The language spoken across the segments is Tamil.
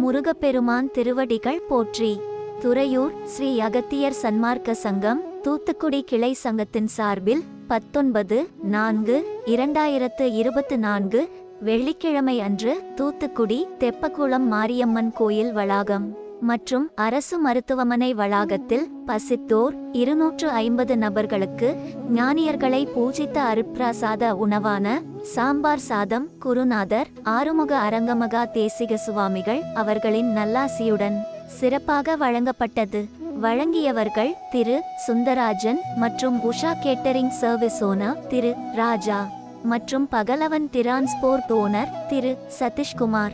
முருகப்பெருமான் திருவடிகள் போற்றி. துறையூர் ஸ்ரீ அகத்தியர் சன்மார்க்க சங்கம் தூத்துக்குடி கிளை சங்கத்தின் சார்பில் பத்தொன்பது நான்கு இரண்டாயிரத்து இருபத்து நான்கு வெள்ளிக்கிழமை அன்று தூத்துக்குடி தெப்பக்குளம் மாரியம்மன் கோயில் வளாகம். மற்றும் அரசு மருத்துவமனை வளாகத்தில் பசித்தோர் இருநூற்று ஐம்பது நபர்களுக்கு ஞானியர்களை பூஜித்த அருப்பிராசாத உணவான சாம்பார் சாதம் குருநாதர் ஆறுமுக அரங்கமகா தேசிக சுவாமிகள் அவர்களின் நல்லாசியுடன் சிறப்பாக வழங்கப்பட்டது. வழங்கியவர்கள் திரு. சுந்தராஜன் மற்றும் உஷா கேட்டரிங் சர்வீஸ் ஓனர் திரு. ராஜா மற்றும் பகலவன் டிரான்ஸ்போர்ட் ஓனர் திரு. சதீஷ்குமார்.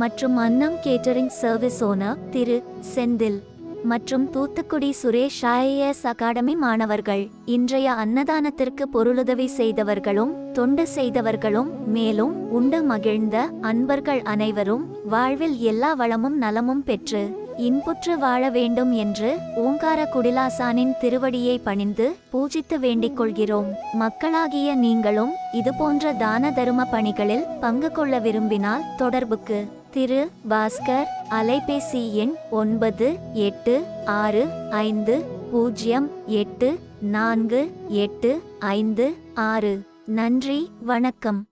மற்றும் அன்னம் கேட்டரிங் சர்வீஸ் ஓனர் திரு. செந்தில் மற்றும் தூத்துக்குடி சுரேஷ் ஐஏஎஸ் அகாடமி மாணவர்கள். இன்றைய அன்னதானத்திற்கு பொருளுதவி செய்தவர்களும் தொண்டு செய்தவர்களும் மேலும் உண்டு மகிழ்ந்த அன்பர்கள் அனைவரும் வாழ்வில் எல்லா வளமும் நலமும் பெற்று இன்புற்று வாழ வேண்டும் என்று ஓங்கார குடிலாசானின் திருவடியை பணிந்து பூஜித்து வேண்டிக் கொள்கிறோம். மக்களாகிய நீங்களும் இதுபோன்ற தான தரும பணிகளில் பங்கு கொள்ள விரும்பினால் தொடர்புக்கு திரு பாஸ்கர் அலைபேசி எண் ஒன்பது எட்டு ஆறு ஐந்து பூஜ்ஜியம் எட்டு நான்கு எட்டு ஐந்து ஆறு. நன்றி வணக்கம்.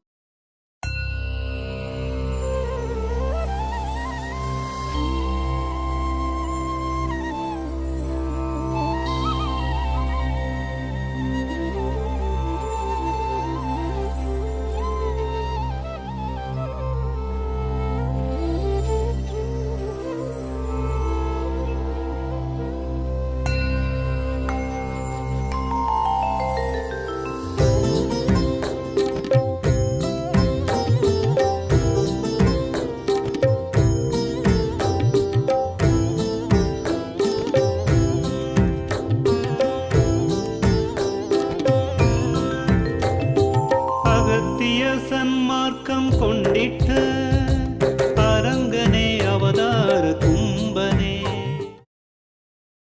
சத்திய சன்மார்க்கம் கொண்டிட்டு